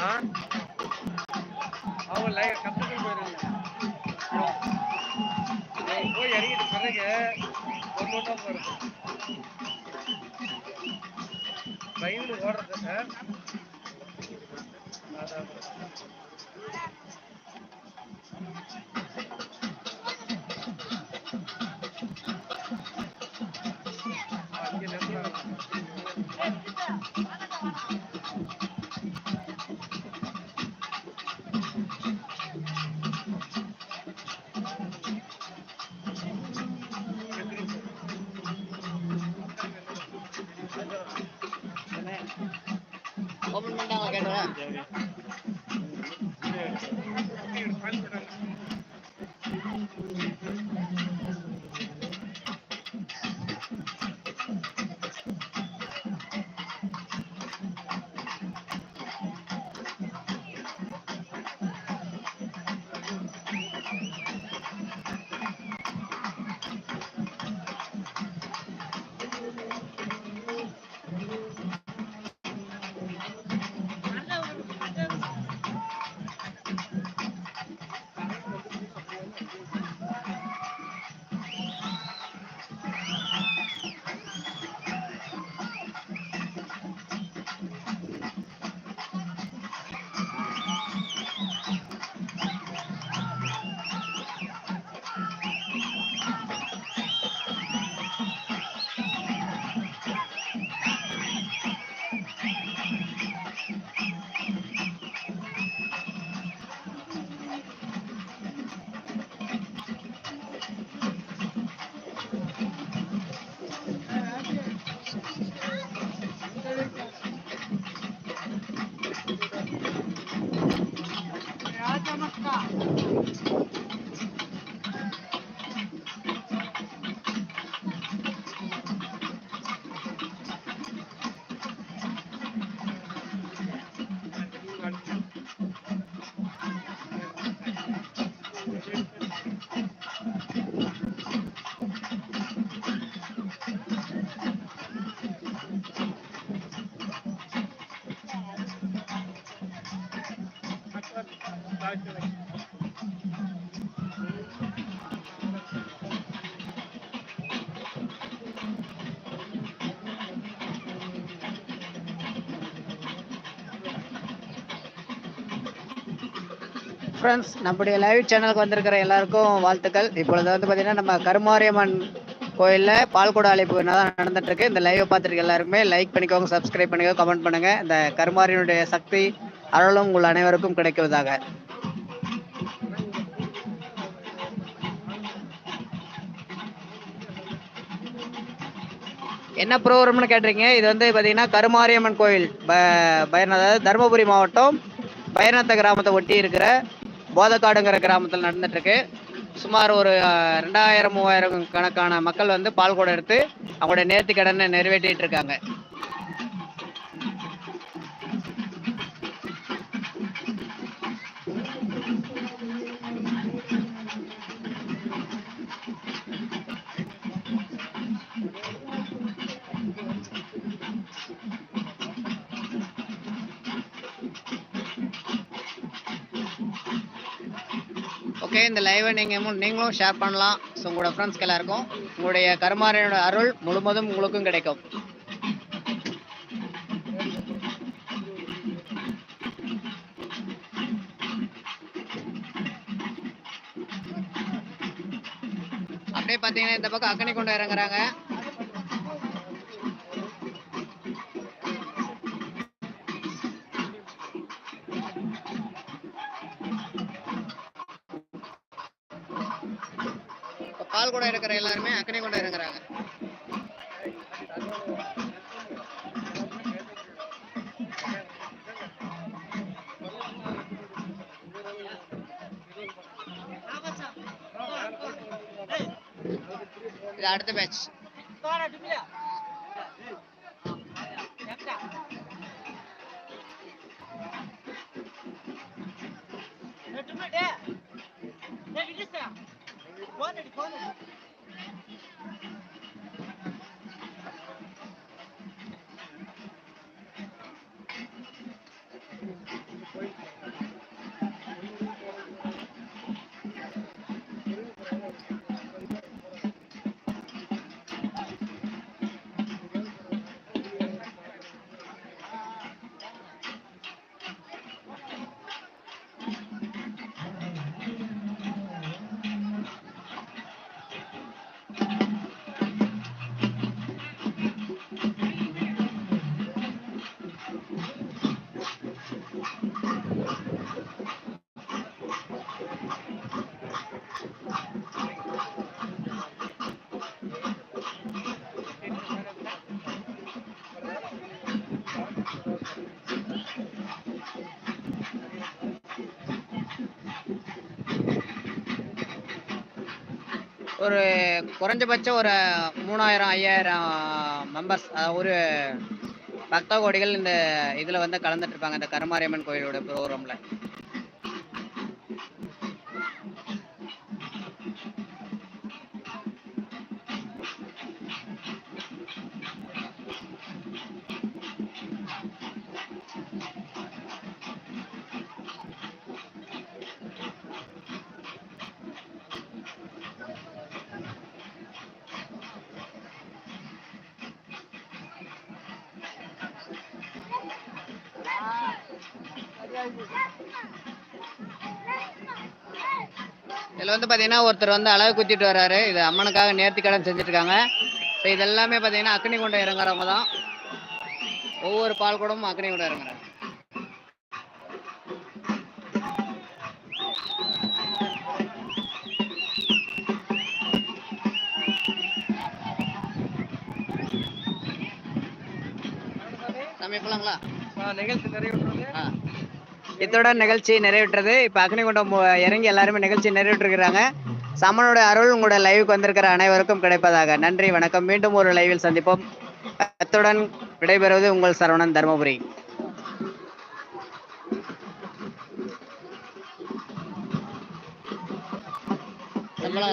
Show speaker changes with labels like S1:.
S1: ஆ அவங்க லை கற்றுட்டு போயிருங்க போய் இறங்கிட்டு பிறகு ஒன்று ஒன்றா போகிறது ட்ரெயினில் ஓடுறது ஆ? அதான் Yeah. ハ
S2: ハハハ! ஃப்ரெண்ட்ஸ் நம்முடைய லைவ் சேனலுக்கு வந்திருக்கிற எல்லாருக்கும் வாழ்த்துக்கள். இப்பொழுது வந்து பார்த்தீங்கன்னா நம்ம கருமாரியம்மன் கோயிலில் பால்குட அழைப்பு தான் நடந்துட்டுருக்கு. இந்த லைவை பார்த்துருக்க எல்லாருமே லைக் பண்ணிக்கோங்க சப்ஸ்கிரைப் பண்ணிக்கோங்க கமெண்ட் பண்ணுங்க. இந்த கருமாரியனுடைய சக்தி அருளும் உங்கள் அனைவருக்கும் கிடைக்குவதாக. என்ன ப்ரோக்ராம்னு கேட்டிருக்கீங்க? இது வந்து பார்த்தீங்கன்னா கருமாரியம்மன் கோயில். ப அதாவது தருமபுரி மாவட்டம் பயணத்த கிராமத்தை ஒட்டி இருக்கிற போதக்காடுங்கிற கிராமத்தில் நடந்துட்டு இருக்கு சுமார் ஒரு ரெண்டாயிரம் மூவாயிரம் கணக்கான மக்கள் வந்து பால் குடம் எடுத்து அவங்களுடைய நேர்த்தி கடனை நிறைவேற்றிட்டு இருக்காங்க. ஓகே இந்த லைவை நீங்கள் நீங்களும் ஷேர் பண்ணலாம். ஸோ உங்களோட ஃப்ரெண்ட்ஸ்க்கு எல்லாருக்கும் உங்களுடைய கருமாரியனோட அருள் முழுவதும் உங்களுக்கும் கிடைக்கும். அப்படியே பார்த்தீங்கன்னா இந்த பக்கம் அக்கனி கொண்டு இறங்குறாங்க. பால் கூட இருக்கிற எல்லாருமே அக்கனை கூட இருக்கிறாங்க அடுத்த பேட்ச் ரெண்டு One ready, one ready. ஒரு குறைஞ்சபட்சம் ஒரு மூணாயிரம் ஐயாயிரம் மெம்பர்ஸ் ஒரு பக்த கோடிகள் இந்த இதில் வந்து கலந்துட்டு இருப்பாங்க இந்த கருமாரியம்மன் கோயிலோட ப்ரோக்ராமில் இதில் வந்து பார்த்தீங்கன்னா ஒருத்தர் வந்து அழகு குத்திட்டு வர்றாரு. இது அம்மனுக்காக நேர்த்தி கடன் செஞ்சுட்டு இருக்காங்க ஸோ இதெல்லாமே பார்த்தீங்கன்னா அக்னி குண்டம் இறங்குறவங்க தான். ஒவ்வொரு பால் குடமும் அக்னி குண்டம் இறங்குறாங்க சாமி போலாங்களா
S1: நிகழ்ச்சி நிறைவுற்றது
S2: இத்தோட நிகழ்ச்சி நிறைவேற்றது. இப்ப அக்னிகுண்டம் இறங்கி எல்லாருமே நிகழ்ச்சி நிறைவேற்றிருக்கிறாங்க. சமனோட அருள் உங்களோட லைவுக்கு வந்திருக்கிற அனைவருக்கும் கிடைப்பதாக. நன்றி வணக்கம். மீண்டும் ஒரு லைவில் சந்திப்போம். அத்துடன் விடைபெறுவது உங்கள் சரவணன் தருமபுரி. நம்மளா